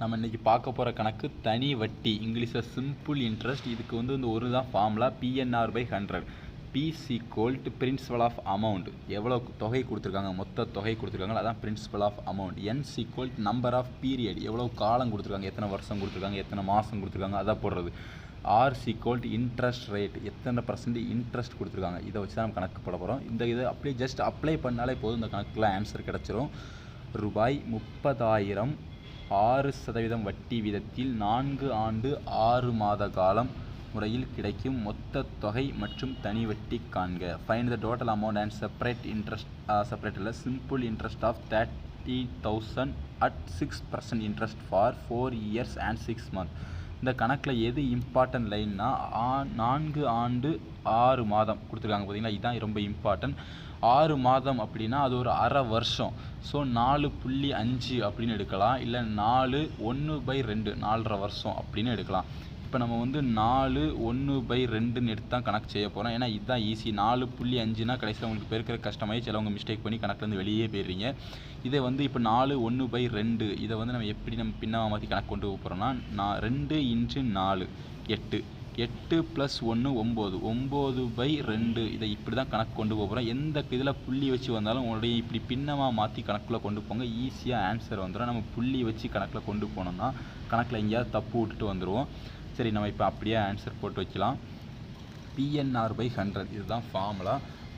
நம்ம இன்றைக்கி பார்க்க போகிற கணக்கு தனி வட்டி இங்கிலீஷில் சிம்பிள் இன்ட்ரெஸ்ட் இதுக்கு வந்து இந்த ஒரு தான் formula PNR by hundred PC equal to principal of amount எவ்வளோ தொகை கொடுத்துருக்காங்க? மொத்த தொகை கொடுத்துருக்காங்க. அதான் principal of amount N's called number of period எவ்வளோ காலம் கொடுத்துருக்காங்க? எத்தனை வருஷம் கொடுத்துருக்காங்க? எத்தனை மாதம் கொடுத்துருக்காங்க? அதான் போடுறது. R equal to interest rate எத்தனை பர்சன்ட் இன்ட்ரெஸ்ட் கொடுத்துருக்காங்க? இதை வச்சு தான் நம்ம கணக்கு போட போகிறோம் இந்த இதை அப்படியே ஜஸ்ட் அப்ளை பண்ணாலே போதும். இந்த கணக்கில் ஆன்சர் கிடச்சிரும். ரூபாய் முப்பதாயிரம் ஆறு சதவீதம் வட்டி வீதத்தில் நான்கு ஆண்டு ஆறு மாத காலம் முறையில் கிடைக்கும் மொத்த தொகை மற்றும் தனி வட்டி காண்க. Find the total amount and separate interest separate இல்லை simple interest of thirty thousand at six percent interest for four years and six month இந்த கணக்கில் எது இம்பார்ட்டன்ட் லைன்னா நான்கு ஆண்டு ஆறு மாதம் கொடுத்துருக்காங்க. பார்த்தீங்களா? இதுதான் ரொம்ப இம்பார்ட்டன்ட் ஆறு மாதம் அப்படின்னா அது ஒரு அரை வருஷம். ஸோ நாலு புள்ளி அஞ்சு அப்படின்னு எடுக்கலாம். இல்லை நாலு ஒன்று பை ரெண்டு நாலரை வருஷம் அப்படின்னு எடுக்கலாம். இப்போ நம்ம வந்து நாலு ஒன்று பை ரெண்டுன்னு எடுத்து தான் கணக்கு செய்ய போகிறோம் ஏன்னா இதுதான் ஈஸி நாலு புள்ளி அஞ்சுனா கடைசியில் உங்களுக்கு பெருக்கிற கஷ்டமாயி சிலவங்க மிஸ்டேக் பண்ணி கணக்குலேருந்து வெளியே போயிடுறீங்க. இதை வந்து இப்போ நாலு ஒன்று பை ரெண்டு இதை வந்து நம்ம எப்படி நம்ம பின்னமாக மாற்றி கணக்கு கொண்டு போகிறோம்னா நான் ரெண்டு இன்ச்சு நாலு எட்டு. எட்டு ப்ளஸ் ஒன்று ஒம்பது. ஒம்பது பை ரெண்டு. இதை இப்படி தான் கணக்கு கொண்டு போக போகிறோம் எந்த இதில் புள்ளி வச்சு வந்தாலும் உங்களுடைய இப்படி பின்னமாக மாற்றி கணக்கில் கொண்டு போங்க. ஈஸியாக ஆன்சர் வந்துடும் நம்ம புள்ளி வச்சு கணக்கில் கொண்டு போனோம்னா கணக்கில் எங்கேயாவது தப்பு விட்டுட்டு வந்துடுவோம் சரி நம்ம இப்போ அப்படியே ஆன்சர் போட்டு வைக்கலாம். பிஎன்ஆர் பை ஹண்ட்ரட் இதுதான் formula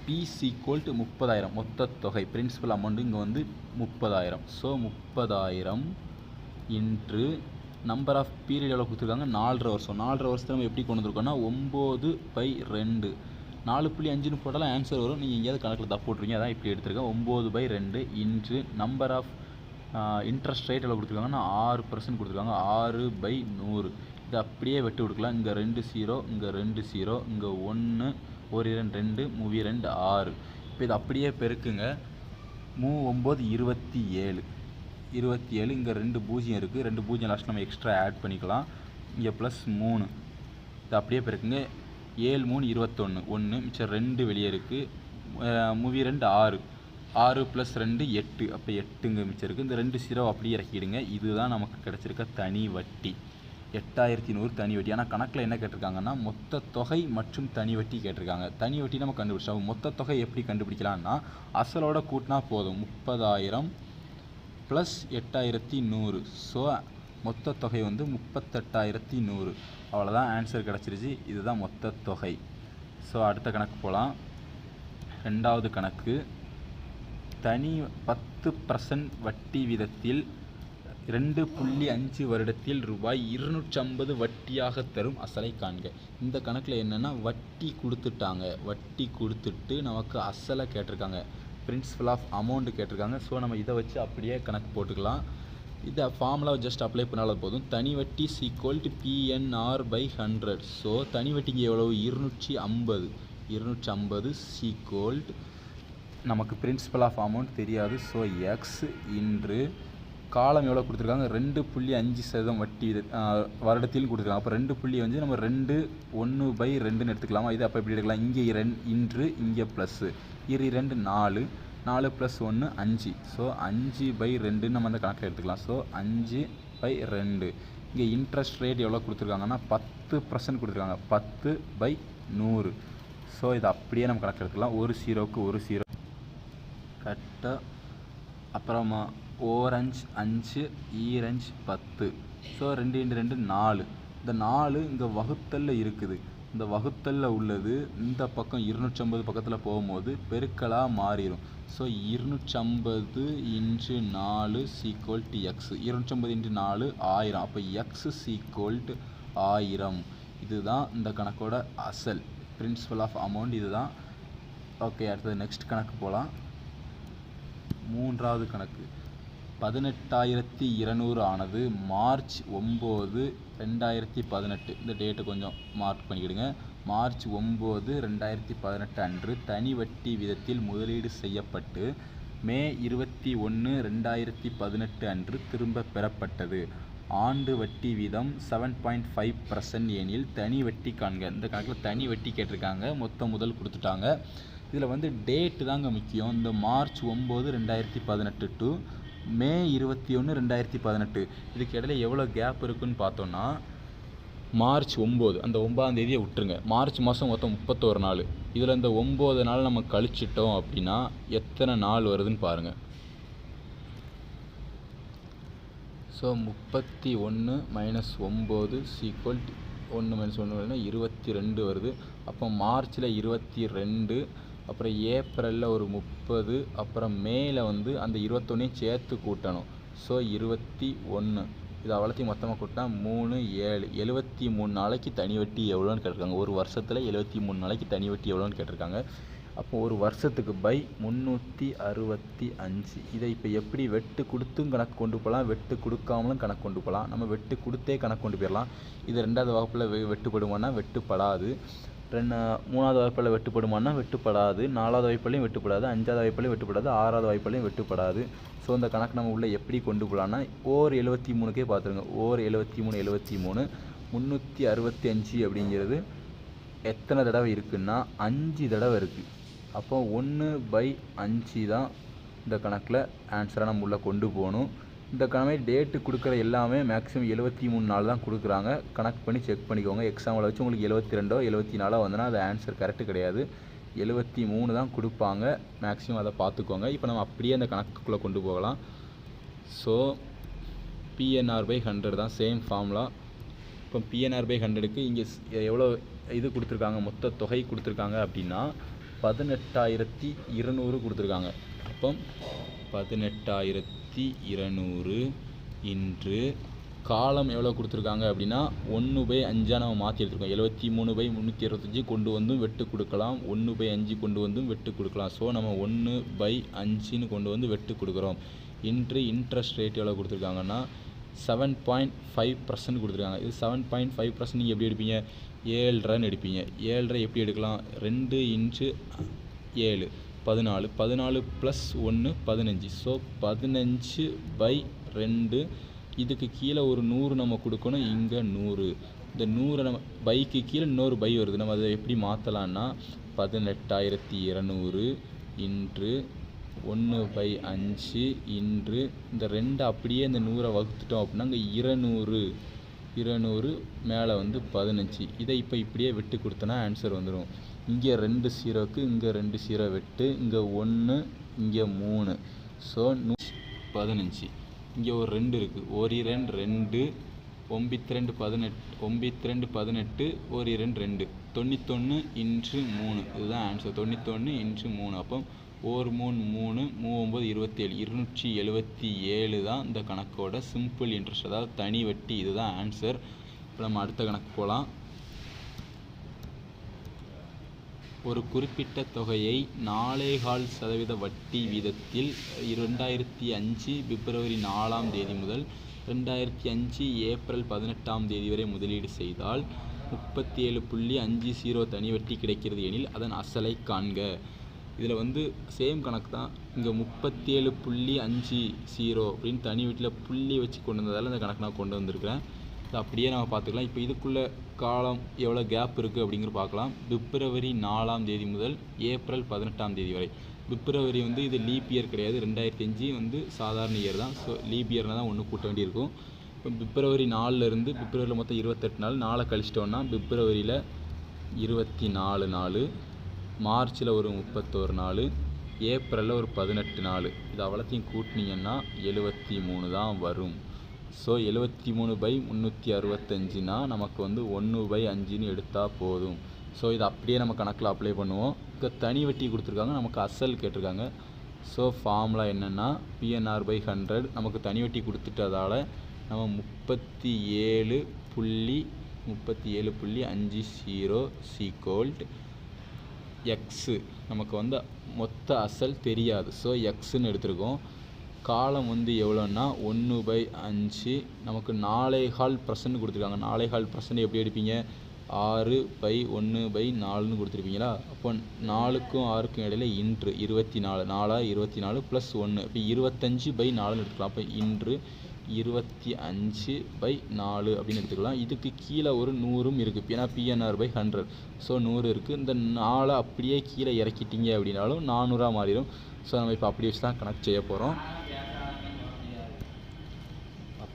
P is equal to முப்பதாயிரம். மொத்த தொகை. பிரின்சிபல் அமௌண்ட்டு இங்கே வந்து முப்பதாயிரம். ஸோ முப்பதாயிரம் இன்று நம்பர் ஆஃப் பீரியட் எவ்வளோ கொடுத்துருக்காங்க? நாலரை வருஷம். நாலரை வருஷத்தை நம்ம எப்படி கொண்டு வந்திருக்கோம்னா ஒம்பது பை ரெண்டு. நாலு புள்ளி அஞ்சுன்னு போட்டாலும் ஆன்சர் வரும். நீங்கள் எங்கேயாவது கணக்கில் தப்பு போட்டுருங்க அதான் இப்படி எடுத்திருக்கேன். ஒம்பது பை ரெண்டு இன்று நம்பர் ஆஃப் இன்ட்ரெஸ்ட் ரேட் எவ்வளோ கொடுத்துருக்காங்கன்னா ஆறு பர்சன்ட் கொடுத்துருக்காங்க. ஆறு பை நூறு. இதை அப்படியே வெட்டு கொடுக்கலாம். இங்கே ரெண்டு ஜீரோ இங்கே ரெண்டு ஜீரோ இங்கே ஒன்று ஒரு இரண்டு ரெண்டு மூவி ரெண்டு ஆறு. இப்போ இதை அப்படியே பெருக்குங்க. மூ ஒம்பது இருபத்தி ஏழு. இருபத்தி ஏழு இங்கே ரெண்டு பூஜ்ஜியம் இருக்குது ரெண்டு பூஜ்ஜியம் லாஸ்ட் நம்ம எக்ஸ்ட்ரா ஆட் பண்ணிக்கலாம். இங்கே ப்ளஸ் மூணு. இது அப்படியே பிறக்குங்க. ஏழு மூணு இருபத்தொன்று ஒன்று மிச்சம் ரெண்டு வெளியே இருக்குது மூவி ரெண்டு ஆறு. ஆறு ப்ளஸ் ரெண்டு எட்டு. அப்போ எட்டுங்க மிச்சம் இருக்குது இந்த ரெண்டு ஜீரோ அப்படியே இறக்கிடுங்க. இதுதான் நமக்கு கிடச்சிருக்க தனி வட்டி. எட்டாயிரத்தி நூறு தனி வட்டி. ஆனால் கணக்கில் என்ன கேட்டிருக்காங்கன்னா மொத்த தொகை மற்றும் தனி வட்டி கேட்டிருக்காங்க. தனி வட்டி நம்ம கண்டுபிடிச்சோம் மொத்த தொகை எப்படி கண்டுபிடிக்கலாம்னா அசலோட கூட்டினா போதும். முப்பதாயிரம் ப்ளஸ் எட்டாயிரத்தி நூறு. ஸோ மொத்த தொகை வந்து முப்பத்தெட்டாயிரத்தி நூறு. அவ்வளோதான் ஆன்சர் கிடச்சிருச்சு. இதுதான் மொத்த தொகை. ஸோ அடுத்த கணக்கு போகலாம் ரெண்டாவது கணக்கு. தனி பத்து பர்சன்ட் வட்டி வீதத்தில் ரெண்டு புள்ளி அஞ்சு வருடத்தில் ரூபாய் இருநூற்றம்பது வட்டியாக தரும் அசலை காண்க. இந்த கணக்கில் என்னென்னா வட்டி கொடுத்துட்டாங்க. வட்டி கொடுத்துட்டு நமக்கு அசலை கேட்டிருக்காங்க. பிரின்சிபல் ஆஃப் அமௌண்ட் கேட்டிருக்காங்க. ஸோ நம்ம இதை வச்சு அப்படியே கணக்கு போட்டுக்கலாம். இதை ஃபார்மில் ஜஸ்ட் அப்ளை பண்ணாலும் போதும். தனி வட்டி is equal to PNR by hundred so தனி வட்டிக்கு எவ்வளவு? இருநூற்றி ஐம்பது. இருநூற்றி ஐம்பது சீக்வல்ட் நமக்கு பிரின்சிபல் ஆஃப் அமௌண்ட் தெரியாது. ஸோ எக்ஸ் இன்று காலம் எவ்வளோ கொடுத்துருக்காங்க? ரெண்டு புள்ளி அஞ்சு சதவீதம் வட்டி இது வருடத்தில் கொடுத்துருக்காங்க. அப்போ ரெண்டு புள்ளி வந்து நம்ம ரெண்டு ஒன்று பை ரெண்டுன்னு எடுத்துக்கலாமா? இது அப்போ எப்படி எடுக்கலாம்? இங்கே ரெண் இன்று இங்கே ப்ளஸ்ஸு இரு ரெண்டு நாலு. நாலு ப்ளஸ் ஒன்று அஞ்சு. ஸோ அஞ்சு பை ரெண்டுன்னு நம்ம அந்த கணக்கில் எடுத்துக்கலாம். ஸோ அஞ்சு பை ரெண்டு. இங்கே இன்ட்ரெஸ்ட் ரேட் எவ்வளோ கொடுத்துருக்காங்கன்னா பத்து பர்சன்ட் கொடுத்துருக்காங்க. பத்து பை நூறு. ஸோ இதை அப்படியே நம்ம கணக்கு எடுத்துக்கலாம். ஒரு ஜீரோவுக்கு ஒரு ஜீரோ கரெக்டாக அப்புறமா ஓரஞ்சு அஞ்சு e ஈரஞ்சு பத்து. ஸோ ரெண்டு இன்ட்டு ரெண்டு நாலு. இந்த நாலு இங்கே வகுத்தலில் இருக்குது. இந்த வகுத்தலில் உள்ளது இந்த பக்கம் இருநூற்றம்பது பக்கத்தில் போகும்போது பெருக்கலாக மாறிடும் ஸோ இருநூற்றம்பது இன்ட்டு நாலு சீக்வல் டு எக்ஸ் இருநூற்றம்பது இன்ட்டு நாலு ஆயிரம். அப்போ எக்ஸ் சீக்வல் டு ஆயிரம். இதுதான் இந்த கணக்கோட அசல். பிரின்சிபல் ஆஃப் அமௌண்ட் இதுதான். ஓகே அடுத்தது நெக்ஸ்ட் கணக்கு போகலாம் மூன்றாவது கணக்கு. பதினெட்டாயிரத்தி இருநூறு ஆனது மார்ச் ஒம்பது ரெண்டாயிரத்தி பதினெட்டு. இந்த டேட்டை கொஞ்சம் மார்க் பண்ணிக்கிடுங்க. மார்ச் ஒம்பது ரெண்டாயிரத்தி பதினெட்டு அன்று தனி வட்டி விதத்தில் முதலீடு செய்யப்பட்டு மே இருபத்தி ஒன்று ரெண்டாயிரத்தி பதினெட்டு அன்று திரும்ப பெறப்பட்டது. ஆண்டு வட்டி வீதம் செவன் பாயிண்ட் ஃபைவ் பர்சன்ட் எனில் தனி வட்டி காண்க. இந்த கணக்கில் தனி வட்டி கேட்டிருக்காங்க. மொத்த முதல் கொடுத்துட்டாங்க. இதில் வந்து டேட்டு தாங்க முக்கியம். இந்த மார்ச் ஒம்பது ரெண்டாயிரத்தி பதினெட்டு டு மே இருபத்தி ஒன்று ரெண்டாயிரத்தி பதினெட்டு. இதுக்கு இடையில எவ்வளோ கேப் இருக்குன்னு பார்த்தோன்னா மார்ச் ஒம்பது அந்த ஒம்பதாந்தேதியை விட்டுருங்க. மார்ச் மாதம் மொத்தம் முப்பத்தோரு நாள். இதில் இந்த ஒம்பது நாள் நம்ம கழிச்சிட்டோம் அப்படின்னா எத்தனை நாள் வருதுன்னு பாருங்கள் ஸோ முப்பத்தி ஒன்று மைனஸ் ஒம்பது சீக்வல் ஒன்று மைனஸ் ஒன்று வருதுன்னா இருபத்தி ரெண்டு வருது. அப்போ மார்ச்சில் இருபத்தி ரெண்டு அப்புறம் ஏப்ரலில் ஒரு முப்பது அப்புறம் மேல வந்து அந்த இருபத்தொன்னையும் சேர்த்து கூட்டணும். ஸோ இருபத்தி ஒன்று இது அவ்வளோத்தையும் மொத்தமாக கூட்டினா மூணு ஏழு. எழுபத்தி மூணு நாளைக்கு தனி வட்டி எவ்வளோன்னு கேட்டிருக்காங்க. ஒரு வருஷத்தில் எழுபத்தி மூணு நாளைக்கு தனி வட்டி எவ்வளோன்னு கேட்டிருக்காங்க. அப்போ ஒரு வருஷத்துக்கு பை முந்நூற்றி அறுபத்தி அஞ்சு. இதை இப்போ எப்படி வெட்டு கொடுத்தும் கணக்கு கொண்டு போகலாம் வெட்டு கொடுக்காமலும் கணக்கு கொண்டு போகலாம். நம்ம வெட்டு கொடுத்தே கணக்கு கொண்டு போயிடலாம். இது ரெண்டாவது வகுப்பில் வெ வெட்டுப்படுமானா வெட்டுப்படாது. ரெண்டு மூணாவது வாய்ப்பில் வெட்டுப்படுமானா வெட்டுப்படாது. நாலாவது வாய்ப்புலையும் வெட்டுப்படாது. அஞ்சாவது வாய்ப்புலையும் வெட்டுப்படாது. ஆறாவது வாய்ப்புலையும் வெட்டுப்படாது. ஸோ இந்த கணக்கு நம்ம உள்ளே எப்படி கொண்டு போகலான்னா ஓர் எழுபத்தி மூணுக்கே பார்த்துருங்க. ஓர் எழுபத்தி மூணு எழுபத்தி மூணு. முந்நூற்றி அறுபத்தி அஞ்சு அப்படிங்கிறது எத்தனை தடவை இருக்குன்னா அஞ்சு தடவை இருக்குது அப்போ ஒன்று பை அஞ்சு தான் இந்த கணக்கில் ஆன்சராக நம்ம உள்ளே கொண்டு போகணும். இந்த கணமே டேட்டு கொடுக்குற எல்லாமே மேக்ஸிமம் எழுபத்தி மூணு நாள் தான் கொடுக்குறாங்க. கணக்கு பண்ணி செக் பண்ணிக்கோங்க. எக்ஸாமில் வச்சு உங்களுக்கு எழுபத்தி ரெண்டோ எழுபத்தி நாலோ வந்தனா அது ஆன்சர் கரெக்டு கிடையாது. எழுபத்தி மூணு தான் கொடுப்பாங்க. மேக்ஸிமம் அதை பார்த்துக்கோங்க. இப்போ நம்ம அப்படியே அந்த கணக்குக்குள்ளே கொண்டு போகலாம். ஸோ பிஎன்ஆர் பை ஹண்ட்ரட் தான் சேம் ஃபார்முலா இப்போ பிஎன்ஆர் பை ஹண்ட்ரடுக்கு இங்கே எவ்வளோ இது கொடுத்துருக்காங்க? மொத்த தொகை கொடுத்துருக்காங்க அப்படின்னா பதினெட்டாயிரத்தி இருநூறு கொடுத்துருக்காங்க. அப்போ பதினெட்டாயிரத்தி இருநூறு இன்று காலம் எவ்வளோ கொடுத்துருக்காங்க அப்படின்னா ஒன்று பை அஞ்சாக நம்ம மாற்றி எடுத்துருக்கோம். எழுபத்தி மூணு பை முந்நூற்றி இருபத்தஞ்சி கொண்டு வந்தும் வெட்டு கொடுக்கலாம். ஒன்று பை அஞ்சு கொண்டு வந்தும் வெட்டு கொடுக்கலாம். ஸோ நம்ம ஒன்று பை அஞ்சுன்னு கொண்டு வந்து வெட்டு கொடுக்குறோம். இன்று இன்ட்ரெஸ்ட் ரேட் எவ்வளோ கொடுத்துருக்காங்கன்னா செவன் பாயிண்ட் ஃபைவ் பர்சன்ட் கொடுத்துருக்காங்க. இது செவன் பாயிண்ட் ஃபைவ் பர்சன்ட் நீங்கள் எப்படி எடுப்பீங்க? ஏழ்ரைன்னு எடுப்பீங்க. ஏழ்ரை எப்படி எடுக்கலாம்? ரெண்டு இன்ச்சு ஏழு. பதினாலு பதினாலு ப்ளஸ் ஒன்று பதினஞ்சு. ஸோ பதினஞ்சு பை ரெண்டு இதுக்கு கீழே ஒரு நூறு நம்ம கொடுக்கணும் இங்கே நூறு. இந்த நூறு நம்ம பைக்கு கீழே இன்னொரு பை வருது. நம்ம அதை எப்படி மாற்றலான்னா பதினெட்டாயிரத்தி இரநூறு இன்று ஒன்று பை அஞ்சு இன்று இந்த ரெண்டு அப்படியே இந்த நூறை வகுத்துட்டோம் அப்படின்னா இங்கே இருநூறு இருநூறு மேலே வந்து பதினஞ்சு. இதை இப்போ இப்படியே விட்டு கொடுத்தனா ஆன்சர் வந்துடும் இங்கே ரெண்டு ஜீரோக்கு இங்கே ரெண்டு ஜீரோ வெட்டு இங்கே ஒன்று இங்கே மூணு. ஸோ நூ பதினஞ்சு. இங்கே ஒரு ரெண்டு இருக்குது ஒரு இரண்டு ரெண்டு. ஒம்பித்தி ரெண்டு பதினெட்டு ஒம்பித்தி ரெண்டு பதினெட்டு. ஒரு இரண்டு ரெண்டு. தொண்ணூத்தொன்று இன்ச்சு மூணு. இதுதான் ஆன்சர் தொண்ணூத்தொன்று இன்ச்சு மூணு. அப்போ ஒரு மூணு மூணு மூவொம்பது இருபத்தேழு. இருநூற்றி எழுபத்தி ஏழு தான் இந்த கணக்கோட சிம்பிள் இன்ட்ரெஸ்ட் அதாவது தனி வட்டி. இதுதான் ஆன்சர் இப்போ நம்ம அடுத்த கணக்கு போகலாம் ஒரு குறிப்பிட்ட தொகையை நாலேகால் சதவீத வட்டி வீதத்தில் ரெண்டாயிரத்தி அஞ்சு பிப்ரவரி நாலாம் தேதி முதல் ரெண்டாயிரத்தி அஞ்சு ஏப்ரல் பதினெட்டாம் தேதி வரை முதலீடு செய்தால் முப்பத்தி ஏழு புள்ளி அஞ்சு ஜீரோ தனி வட்டி கிடைக்கிறது எனில் அதன் அசலை காண்க. இதில் வந்து சேம் கணக்கு தான். இங்கே முப்பத்தி ஏழு புள்ளி அஞ்சு ஜீரோ அப்படின்னு தனி வீட்டில் புள்ளி வச்சு கொண்டு வந்ததால் இந்த கணக்கு நான் கொண்டு வந்திருக்கிறேன். இதை அப்படியே நம்ம பார்த்துக்கலாம். இப்போ இதுக்குள்ள காலம் எவ்வளோ கேப் இருக்குது அப்படிங்கிற பார்க்கலாம். பிப்ரவரி நாலாம் தேதி முதல் ஏப்ரல் பதினெட்டாம் தேதி வரை. பிப்ரவரி வந்து இது லீப் இயர் கிடையாது. ரெண்டாயிரத்தி அஞ்சு வந்து சாதாரண இயர் தான். ஸோ லீப் இயர்னால் தான் ஒன்று கூட்ட வேண்டியிருக்கும் இப்போ பிப்ரவரி நாலுலேருந்து பிப்ரவரியில் மொத்தம் இருபத்தெட்டு நாள். நாளை கழிச்சிட்டோன்னா பிப்ரவரியில் இருபத்தி நாலு நாள் மார்ச்சில் ஒரு முப்பத்தோரு நாள் ஏப்ரலில் ஒரு பதினெட்டு நாள். இது அவ்வளோத்தையும் கூட்டினீங்கன்னா எழுபத்தி மூணு தான் வரும். ஸோ எழுபத்தி மூணு பை முந்நூற்றி அறுபத்தஞ்சுனா நமக்கு வந்து ஒன்று பை அஞ்சுன்னு எடுத்தால் போதும். ஸோ இதை அப்படியே நம்ம கணக்கில் அப்ளை பண்ணுவோம். இப்போ தனி வட்டி கொடுத்துருக்காங்க. நமக்கு அசல் கேட்டிருக்காங்க. ஸோ ஃபார்முலா என்னென்னா பிஎன்ஆர் பை ஹண்ட்ரட் நமக்கு தனி வட்டி கொடுத்துட்டதால நம்ம முப்பத்தி ஏழு புள்ளி முப்பத்தி ஏழு புள்ளி அஞ்சு ஜீரோ சீகோல்ட் எக்ஸு நமக்கு வந்து மொத்த அசல் தெரியாது. ஸோ எக்ஸுன்னு எடுத்திருக்கோம். காலம் வந்து எவ்வளோன்னா ஒன்று பை அஞ்சு. நமக்கு நாலே கால் பர்சன்ட் கொடுத்துருக்காங்க. நாலே கால் பர்சன்ட் எப்படி எடுப்பீங்க? ஆறு பை ஒன்று பை நாலுன்னு கொடுத்துருப்பீங்களா? அப்போ நாலுக்கும் ஆறுக்கும் இடையில இன்று இருபத்தி நாலு நாலா இருபத்தி நாலு ப்ளஸ் ஒன்று. இப்போ இருபத்தஞ்சு பை நாலுன்னு எடுத்துக்கலாம். அப்போ இன்று இருபத்தி அஞ்சு பை நாலு அப்படின்னு எடுத்துக்கலாம். இதுக்கு கீழே ஒரு நூறும் இருக்குது ஏன்னா பிஎன்ஆர் பை ஹண்ட்ரட் ஸோ நூறு இருக்குது இந்த நாலை அப்படியே கீழே இறக்கிட்டீங்க அப்படின்னாலும் நானூறாக மாறிடும். ஸோ நம்ம இப்போ அப்படி வச்சு தான் கனெக்ட் செய்ய போகிறோம்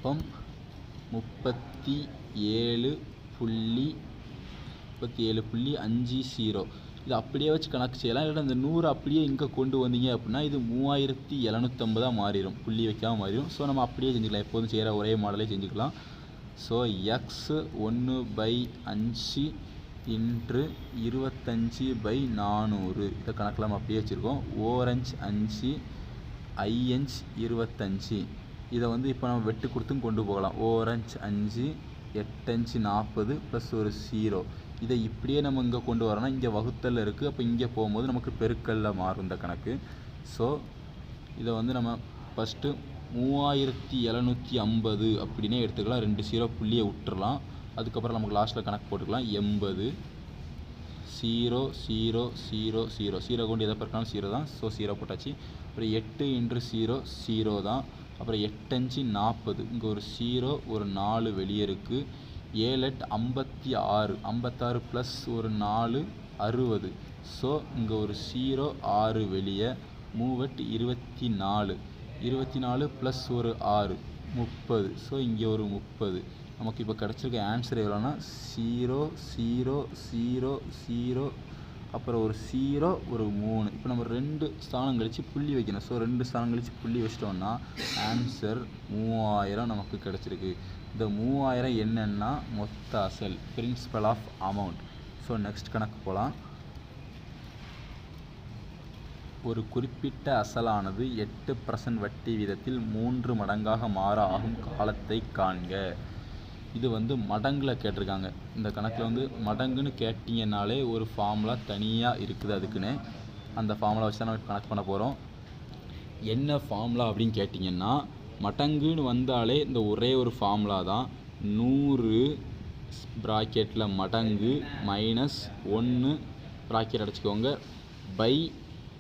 அப்போ முப்பத்தி ஏழு புள்ளி முப்பத்தி ஏழு புள்ளி அஞ்சு ஜீரோ இது அப்படியே வச்சு கணக்கு செய்யலாம். இல்லை இந்த நூறு அப்படியே இங்கே கொண்டு வந்தீங்க அப்படின்னா இது மூவாயிரத்தி எழுநூற்றம்பதாக மாறிடும். புள்ளி வைக்காமல் மாறிடும். ஸோ நம்ம அப்படியே செஞ்சுக்கலாம். எப்போதும் செய்கிற ஒரே மாடலே செஞ்சுக்கலாம். ஸோ எக்ஸ் ஒன்று பை அஞ்சு இன்று இருபத்தஞ்சி பை நானூறு. இதை கணக்கில் நம்ம அப்படியே வச்சுருக்கோம். ஓரஞ்ச் அஞ்சு ஐஎன்ச் இருபத்தஞ்சி. இதை வந்து இப்போ நம்ம வெட்டு கொடுத்தும் கொண்டு போகலாம். ஓரஞ்ச் அஞ்சு எட்டஞ்சு நாற்பது ப்ளஸ் ஒரு ஜீரோ இதை இப்படியே நம்ம இங்கே கொண்டு வரோம்னா இங்கே வகுத்தல் இருக்குது அப்போ இங்கே போகும்போது நமக்கு பெருக்கல்ல மாறும் இந்த கணக்கு. ஸோ இதை வந்து நம்ம ஃபஸ்ட்டு மூவாயிரத்தி எழுநூற்றி ஐம்பது அப்படின்னே எடுத்துக்கலாம். ரெண்டு ஜீரோ புள்ளியை விட்டுறலாம். அதுக்கப்புறம் நமக்கு லாஸ்ட்டில் கணக்கு போட்டுக்கலாம். எண்பது. Zero zero zero zero zero கொண்டு எதை பிறக்காலும் ஜீரோ தான். ஸோ ஜீரோ போட்டாச்சு. அப்புறம் எட்டு இன்று ஜீரோ ஜீரோ தான். அப்புறம் எட்டஞ்சு நாற்பது. இங்கே ஒரு ஜீரோ ஒரு நாலு வெளியே இருக்குது ஏழு எட்டு ஐம்பத்தி ஆறு ஐம்பத்தாறு ப்ளஸ் ஒரு நாலு அறுபது. ஸோ இங்கே ஒரு ஜீரோ ஆறு வெளியே. மூவெட்டு இருபத்தி நாலு இருபத்தி நாலு ப்ளஸ் ஒரு ஆறு முப்பது. ஸோ இங்கே ஒரு முப்பது. நமக்கு இப்போ கிடச்சிருக்க ஆன்சர் எவ்வளோன்னா ஜீரோ ஜீரோ ஜீரோ ஜீரோ அப்புறம் ஒரு ஸீரோ ஒரு மூணு. இப்போ நம்ம ரெண்டு ஸ்தானம் கழித்து புள்ளி வைக்கணும். ஸோ ரெண்டு ஸ்தானம் கழித்து புள்ளி வச்சிட்டோம்னா ஆன்சர் மூவாயிரம் நமக்கு கிடச்சிருக்கு. இந்த மூவாயிரம் என்னென்னா மொத்த அசல் principal of amount so next கணக்கு போகலாம் ஒரு குறிப்பிட்ட அசலானது எட்டு பர்சன்ட் வட்டி வீதத்தில் மூன்று மடங்காக மாற ஆகும் காலத்தை காண்க. இது வந்து மடங்கில் கேட்டிருக்காங்க. இந்த கணக்கில் வந்து மடங்குன்னு கேட்டிங்கனாலே ஒரு ஃபார்முலா தனியாக இருக்குது அதுக்குன்னு. அந்த ஃபார்முலா வச்சு தான் நம்ம கணக்கு பண்ண போகிறோம் என்ன ஃபார்முலா அப்படின்னு கேட்டிங்கன்னா மடங்குன்னு வந்தாலே இந்த ஒரே ஒரு ஃபார்முலா தான். நூறு ப்ராக்கெட்டில் மடங்கு மைனஸ் ஒன்று ப்ராக்கெட் அடைச்சிக்கோங்க. பை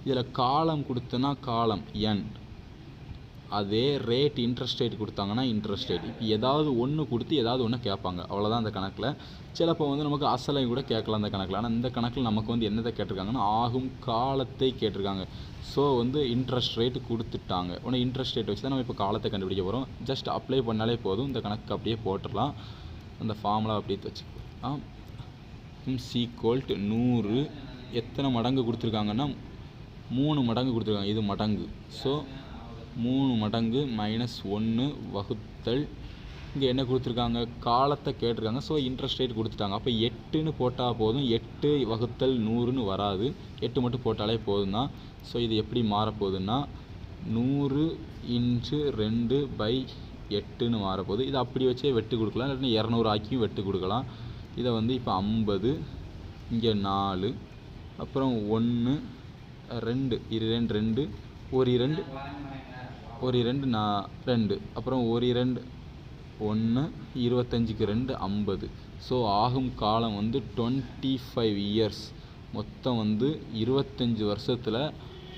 இதில் காலம் கொடுத்தனா காலம் என் அதே ரேட் இன்ட்ரெஸ்ட் ரேட் கொடுத்தாங்கன்னா இன்ட்ரெஸ்ட் ரேட் இப்போ ஏதாவது ஒன்று கொடுத்து ஏதாவது ஒன்று கேட்பாங்க. அவ்வளோதான் அந்த கணக்கில். சிலப்போ வந்து நமக்கு அசலை கூட கேட்கலாம் அந்த கணக்கில். ஆனால் இந்த கணக்கில் நமக்கு வந்து என்னதை கேட்டிருக்காங்கன்னா ஆகும் காலத்தை கேட்டிருக்காங்க. ஸோ வந்து இன்ட்ரெஸ்ட் ரேட் கொடுத்துட்டாங்க. உடனே இன்ட்ரெஸ்ட் ரேட் வச்சு தான் நம்ம இப்போ காலத்தை கண்டுபிடிக்க போகிறோம் ஜஸ்ட் அப்ளை பண்ணாலே போதும். இந்த கணக்கு அப்படியே போட்டுடலாம். அந்த ஃபார்முலா அப்படியே வச்சுக்கலாம். சீக்வல்ட் நூறு. எத்தனை மடங்கு கொடுத்துருக்காங்கன்னா மூணு மடங்கு கொடுத்துருக்காங்க. இது மடங்கு. ஸோ மூணு மடங்கு மைனஸ் ஒன்று வகுத்தல். இங்கே என்ன கொடுத்துருக்காங்க? காலத்தை கேட்டிருக்காங்க. ஸோ இன்ட்ரெஸ்ட் ரேட் கொடுத்துட்டாங்க. அப்போ எட்டுன்னு போட்டால் போதும். எட்டு வகுத்தல் நூறுன்னு வராது. எட்டு மட்டும் போட்டாலே போதும் தான் ஸோ இது எப்படி மாறப்போகுதுன்னா நூறு இன்ச்சு ரெண்டு பை எட்டுன்னு மாறப்போகுது. இதை அப்படி வச்சே வெட்டு கொடுக்கலாம். இல்லாட்டி இரநூறு ஆக்கியும் வெட்டு கொடுக்கலாம். இதை வந்து இப்போ ஐம்பது இங்கே நாலு அப்புறம் ஒன்று ரெண்டு. இரு ரெண்டு ரெண்டு. ஒரு இரண்டு. ஒரு இரண்டு நா ரெண்டு. அப்புறம் ஒரு இரண்டு ஒன்று இருபத்தஞ்சுக்கு ரெண்டு ஐம்பது. ஸோ ஆகும் காலம் வந்து டுவெண்ட்டி ஃபைவ் இயர்ஸ் மொத்தம் வந்து இருபத்தஞ்சி வருஷத்தில்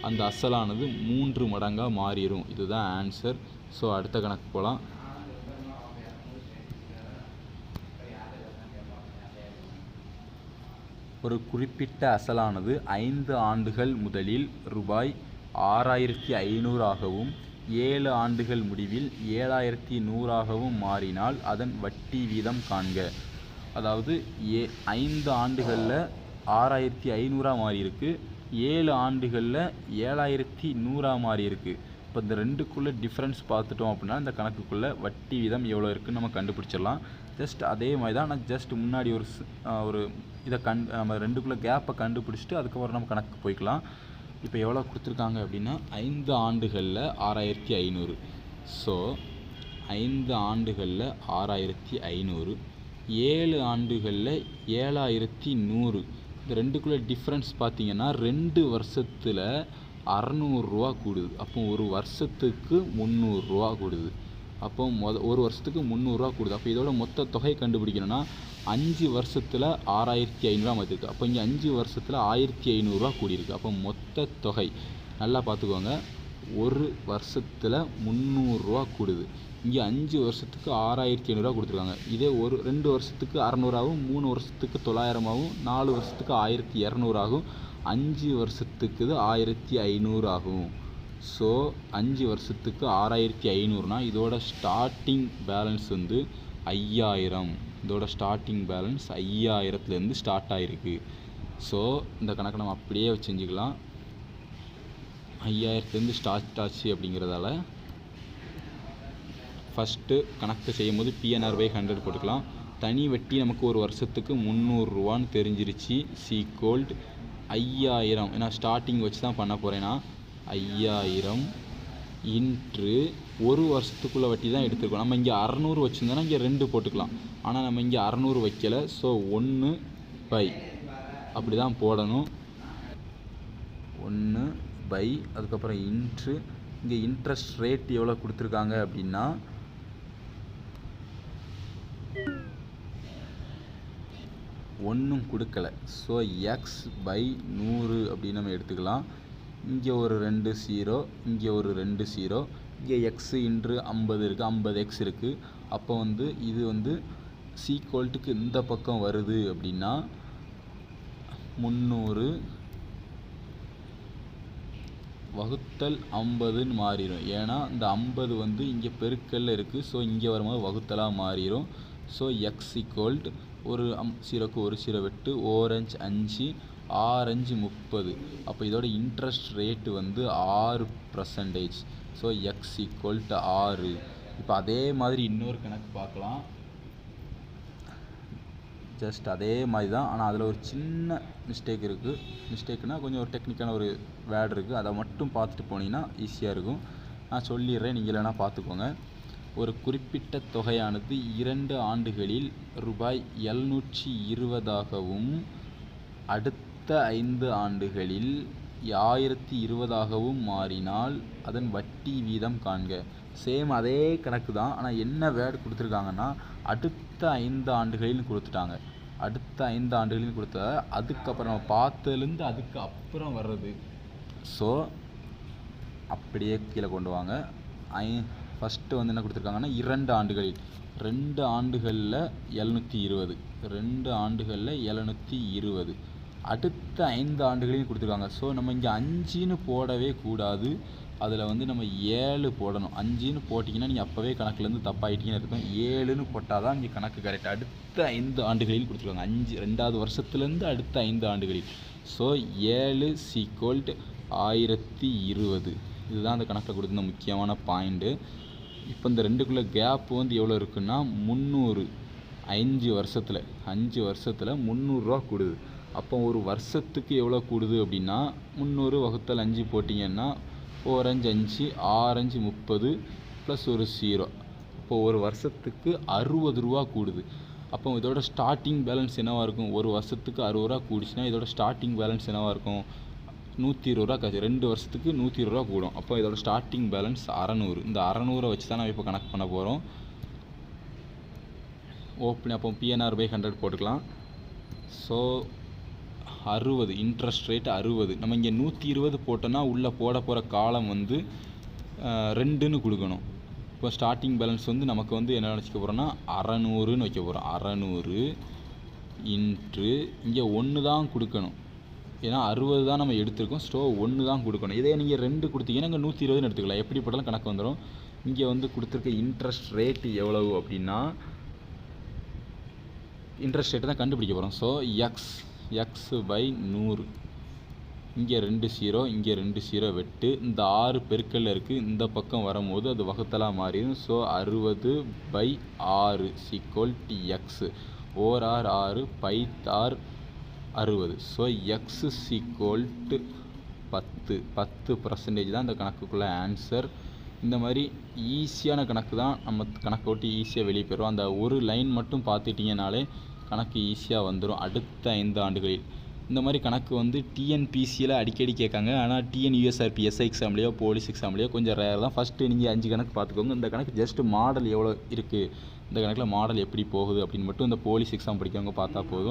அந்த அசலானது மூன்று மடங்காக மாறிடும் இதுதான் ஆன்சர் ஸோ அடுத்த கணக்கு போகலாம் ஒரு குறிப்பிட்ட அசலானது ஐந்து ஆண்டுகள் முதலில் ரூபாய் ஆறாயிரத்தி ஐநூறாகவும் ஏழு ஆண்டுகள் முடிவில் ஏழாயிரத்தி நூறாகவும் மாறினால் அதன் வட்டி வீதம் காண்க. அதாவது ஏ ஐந்து ஆண்டுகளில் ஆறாயிரத்தி ஐநூறாக மாறியிருக்கு. ஏழு ஆண்டுகளில் ஏழாயிரத்தி நூறாக மாறியிருக்கு. இப்போ இந்த ரெண்டுக்குள்ளே டிஃப்ரென்ஸ் பார்த்துட்டோம் அப்படின்னா இந்த கணக்குக்குள்ளே வட்டி வீதம் எவ்வளோ இருக்குன்னு நம்ம கண்டுபிடிச்சிடலாம். ஜஸ்ட் அதே மாதிரி தான் ஆனால் ஜஸ்ட் முன்னாடி ஒரு ஒரு இதை கண் நம்ம ரெண்டுக்குள்ளே கேப்பை கண்டுபிடிச்சிட்டு அதுக்கப்புறம் நம்ம கணக்கு போய்க்கலாம். இப்போ எவ்வளோ கொடுத்துருக்காங்க அப்படின்னா ஐந்து ஆண்டுகளில் ஆறாயிரத்தி ஐநூறு. ஸோ ஐந்து ஆண்டுகளில் ஆறாயிரத்தி ஐநூறு. ஏழு ஆண்டுகளில் ஏழாயிரத்தி நூறு. இந்த ரெண்டுக்குள்ளே டிஃப்ரென்ஸ் பார்த்தீங்கன்னா ரெண்டு வருஷத்தில் அறநூறுரூவா கூடுது. அப்போ ஒரு வருஷத்துக்கு முந்நூறுரூவா கூடுது. அப்போ மொத ஒரு வருஷத்துக்கு முந்நூறுரூவா கூடுது. அப்போ இதோட மொத்த தொகை கண்டுபிடிக்கணும்னா அஞ்சு வருஷத்தில் ஆறாயிரத்தி ஐநூறுரூவா மாற்றிருக்கு அப்போ இங்கே அஞ்சு வருஷத்தில் ஆயிரத்தி ஐநூறுரூவா கூடியிருக்கு. அப்போ மொத்த தொகை. நல்லா பார்த்துக்கோங்க. ஒரு வருஷத்தில் முந்நூறுரூவா கூடுது. இங்கே அஞ்சு வருஷத்துக்கு ஆறாயிரத்தி ஐநூறுரூவா கொடுத்துருக்காங்க. இதே ஒரு ரெண்டு வருஷத்துக்கு அறநூறாகவும் மூணு வருஷத்துக்கு தொள்ளாயிரமாகவும் நாலு வருஷத்துக்கு ஆயிரத்தி இரநூறாகும் அஞ்சு வருஷத்துக்கு இது ஆயிரத்தி ஐநூறு ஆகும் ஸோ அஞ்சு வருஷத்துக்கு ஆறாயிரத்தி ஐநூறுனா இதோட ஸ்டார்டிங் பேலன்ஸ் வந்து ஐயாயிரம். இதோட ஸ்டார்டிங் பேலன்ஸ் ஐயாயிரத்துலேருந்து ஸ்டார்ட் ஆகிருக்கு ஸோ இந்த கணக்கை நம்ம அப்படியே செஞ்சுக்கலாம் ஐயாயிரத்துலேருந்து ஸ்டார்ட் ஆச்சு அப்படிங்கிறதால ஃபஸ்ட்டு கணக்கு செய்யும் போது பிஎன்ஆர் பை ஹண்ட்ரட் போட்டுக்கலாம். தனி வட்டி நமக்கு ஒரு வருஷத்துக்கு முந்நூறுரூவான்னு தெரிஞ்சிருச்சு. சி கோல்டு ஐயாயிரம். ஏன்னா ஸ்டார்டிங் வச்சு தான் பண்ண போகிறேன்னா ஐயாயிரம். இன்று ஒரு வருஷத்துக்குள்ள வட்டி தான் எடுத்துருக்கோம். நம்ம இங்கே அறநூறு வச்சுருந்தோன்னா இங்கே ரெண்டு போட்டுக்கலாம். ஆனால் நம்ம இங்கே அறநூறு வைக்கலை. ஸோ ஒன்று பை. அப்படி தான் போடணும். ஒன்று பை. அதுக்கப்புறம் இன்ட்ரு இங்கே இன்ட்ரெஸ்ட் ரேட் எவ்வளோ கொடுத்துருக்காங்க அப்படின்னா ஒன்றும் கொடுக்கல. ஸோ எக்ஸ் பை நூறு அப்படின்னு நம்ம எடுத்துக்கலாம். இங்கே ஒரு ரெண்டு ஜீரோ இங்கே ஒரு ரெண்டு ஜீரோ இங்கே எக்ஸு இன்று ஐம்பது இருக்குது ஐம்பது எக்ஸ் இருக்குது அப்போ வந்து இது வந்து சீக்வல்ட்டுக்கு இந்த பக்கம் வருது அப்படின்னா முந்நூறு வகுத்தல் ஐம்பதுன்னு மாறிடும். ஏன்னா இந்த ஐம்பது வந்து இங்கே பெருக்கல்ல இருக்குது ஸோ இங்கே வரும்போது வகுத்தலாக மாறிடும். ஸோ எக்ஸ் ஈக்குவல்ட் ஒரு அம் சீரோக்கு ஒரு சீரோ வெட்டு ஓரஞ்சு அஞ்சு ஆறஞ்சு முப்பது. அப்போ இதோட இன்ட்ரெஸ்ட் ரேட்டு வந்து ஆறு percentage so X equal to ஆறு. இப்போ அதே மாதிரி இன்னொரு கணக்கு பார்க்கலாம். ஜஸ்ட் அதே மாதிரி தான். ஆனால் அதில் ஒரு சின்ன மிஸ்டேக் இருக்குது மிஸ்டேக்னால் கொஞ்சம் ஒரு டெக்னிக்கான ஒரு வேர்டு இருக்குது அதை மட்டும் பார்த்துட்டு போனீங்கன்னா ஈஸியாக இருக்கும். நான் சொல்லிடுறேன். நீங்கள் இல்லைனா பார்த்துக்கோங்க. ஒரு குறிப்பிட்ட தொகையானது இரண்டு ஆண்டுகளில் ரூபாய் எழுநூற்றி இருபதாகவும் அடுத்த அடுத்த ஐந்து ஆண்டுகளில் ஆயிரத்தி இருபதாகவும் மாறினால் அதன் வட்டி வீதம் காண்க. சேம் அதே கணக்கு தான். ஆனால் என்ன வேர்டு கொடுத்துருக்காங்கன்னா அடுத்த ஐந்து ஆண்டுகளில் கொடுத்துட்டாங்க. அடுத்த ஐந்து ஆண்டுகளில் கொடுத்தா அதுக்கப்புறம் நம்ம பார்த்ததுலேருந்து அதுக்கு அப்புறம் வர்றது. ஸோ அப்படியே கீழே கொண்டு வாங்க. ஐ ஃபஸ்ட்டு வந்து என்ன கொடுத்துருக்காங்கன்னா இரண்டு ஆண்டுகளில். ரெண்டு ஆண்டுகளில் எழுநூற்றி இருபது. ரெண்டு ஆண்டுகளில் எழுநூற்றி இருபது. அடுத்த ஐந்து ஆண்டுகளையும் கொடுத்துருக்காங்க. ஸோ நம்ம இங்கே அஞ்சுன்னு போடவே கூடாது. அதில் வந்து நம்ம ஏழு போடணும். அஞ்சுன்னு போட்டிங்கன்னா நீங்கள் அப்போவே கணக்குலேருந்து தப்பாகிட்டீங்கன்னு இருக்கும் ஏழுன்னு போட்டால் தான் இங்கே கணக்கு கரெக்ட் அடுத்த ஐந்து ஆண்டுகளில் கொடுத்துருக்காங்க. அஞ்சு ரெண்டாவது வருஷத்துலேருந்து அடுத்த ஐந்து ஆண்டுகளில். ஸோ ஏழு சீக்கோல்ட் ஆயிரத்தி இருபது. இதுதான் அந்த கணக்கில் கொடுத்துருந்த முக்கியமான பாயிண்ட்டு இப்போ இந்த ரெண்டுக்குள்ளே கேப் வந்து எவ்வளோ இருக்குன்னா முந்நூறு. அஞ்சு வருஷத்தில் அஞ்சு வருஷத்தில் முந்நூறுரூவா கொடுது. அப்போ ஒரு வருஷத்துக்கு எவ்வளோ கூடுது அப்படின்னா முந்நூறு வகுத்தல் அஞ்சு போட்டிங்கன்னா ஓரஞ்சு அஞ்சு ஆரஞ்சு முப்பது ப்ளஸ் ஒரு ஜீரோ இப்போ ஒரு வருஷத்துக்கு அறுபது ரூபா கூடுது. அப்போ இதோட ஸ்டார்டிங் பேலன்ஸ் என்னவாக இருக்கும்? ஒரு வருஷத்துக்கு அறுபது ரூபா கூடுச்சுன்னா இதோட ஸ்டார்டிங் பேலன்ஸ் என்னவாக இருக்கும்? நூற்றி இருபது ரூபா காசு ரெண்டு வருஷத்துக்கு நூற்றி இருபது ரூபா கூடும். அப்போ இதோட ஸ்டார்டிங் பேலன்ஸ் அறநூறு. இந்த அறநூறை வச்சு தான் நம்ம இப்போ கணக்கு பண்ண போகிறோம் ஓப்பன் அப்போ பிஎன்ஆர் பை ஹண்ட்ரட் போட்டுக்கலாம். ஸோ அறுபது இன்ட்ரெஸ்ட் ரேட் அறுபது. நம்ம இங்கே நூற்றி இருபது போட்டோன்னா உள்ளே போட போகிற காலம் வந்து ரெண்டுன்னு கொடுக்கணும். இப்போ ஸ்டார்டிங் பேலன்ஸ் வந்து நமக்கு வந்து என்ன நினச்சிக்க போகிறோன்னா அறநூறுன்னு வைக்க போகிறோம் அறநூறு இன்ட்டு இங்கே ஒன்று தான் கொடுக்கணும். ஏன்னா அறுபது தான் நம்ம எடுத்திருக்கோம். ஸோ ஒன்று தான் கொடுக்கணும். இதே நீங்கள் ரெண்டு கொடுத்தீங்கன்னா இங்கே நூற்றி இருபதுன்னு எடுத்துக்கலாம். எப்படி போட்டாலும் கணக்கு வந்துடும் இங்கே வந்து கொடுத்துருக்க இன்ட்ரெஸ்ட் ரேட்டு எவ்வளவு அப்படின்னா இன்ட்ரெஸ்ட் ரேட்டை தான் கண்டுபிடிக்க போகிறோம் ஸோ எக்ஸ் எக்ஸ் பை நூறு. இங்கே ரெண்டு ஜீரோ இங்கே ரெண்டு ஜீரோ வெட்டு. இந்த ஆறு பெருக்கல்ல இருக்குது இந்த பக்கம் வரும்போது அது வகுத்தலாக மாறிடும். ஸோ அறுபது பை ஆறு is equal to X or R ஆறு பை ஆர் அறுபது. So X is equal to பத்து. பத்து பர்சன்டேஜ் தான் இந்த கணக்குக்குள்ளே ஆன்சர் இந்த மாதிரி ஈஸியான கணக்கு தான் நம்ம கணக்கை விட்டு ஈஸியாக வெளியே போயிடும் அந்த ஒரு லைன் மட்டும் பார்த்துட்டிங்கனாலே கணக்கு ஈஸியாக வந்துடும் அடுத்த ஐந்து ஆண்டுகளில். இந்த மாதிரி கணக்கு வந்து டிஎன்பிசியில் அடிக்கடி கேட்காங்க. ஆனால் டிஎன் யூஎஸ்ஆர்பி எஸ்ஐ எக்ஸாம்லேயோ போலீஸ் எக்ஸாம்லேயோ கொஞ்சம் ரேர் தான். ஃபஸ்ட்டு நீங்கள் அஞ்சு கணக்கு பார்த்துக்கோங்க. இந்த கணக்கு ஜஸ்ட் மாடல் எவ்வளோ இருக்குது இந்த கணக்கில் மாடல் எப்படி போகுது அப்படின்னு மட்டும் இந்த போலீஸ் எக்ஸாம் படிக்கிறவங்க பார்த்தா போதும்.